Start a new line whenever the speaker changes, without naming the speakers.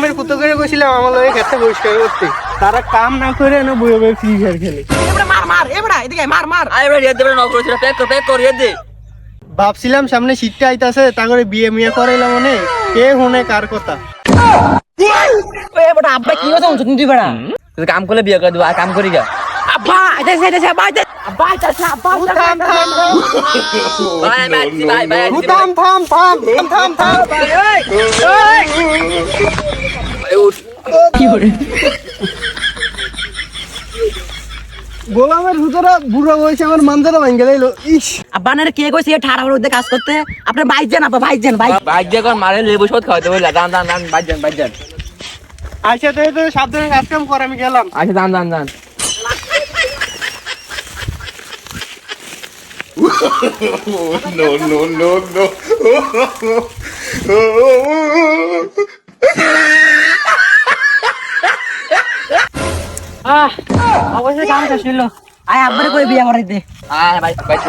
কইছিলাম আমার লগে খেতে পরিষ্কার করতে তারা কাম না করে না বইয়ে বইয়ে ফ্রি ফায়ার খেলে।
মার মার এবারে এদিকে মার মার।
দেবে নক করেছিল প্যাক কর প্যাক কর দে
ভাবছিলাম সামনে শীতটা আইতাছে তা করে বিয়ে মিয়ে করাইলাম মনে কে শুনে কার কথা?
এবারে আব্বা কি কথা বলছো তুই বেড়া?
তুই কাম করলে বিয়ে করে দেবো আর কাম করি গা।
আব্বা এটা সেটা সে আব্বা এটা আব্বা এটা সে আব্বা এটা
থাম থাম।
ভাই ভাই আসছি, ভাই ভাই আসছি, ভাই।
থাম থাম থাম থাম থাম। থাম
এই উঠ।
গোলামের ভিতরে বুড়ো বয়সে আমার মানজারা ভাঙ্গে লাইলো ইস।
আব্বা কে কইছে ঠাড়া বড় কাজ করতে? আপনি বাইক যান আব্বা বাইক যান বাইক
মারে লেবু শোধ খাওয়াতে বললা দান দান দান বাইক যান বাইক যান।
আচ্ছা তো তো সাবধানে কাজ কাম করে আমি গেলাম।
আচ্ছা দান দান দান
অবশ্যই কাম শেষ হইল আয় আব্বারে কই বিয়া করাইতে?
আয় বাইক বাইক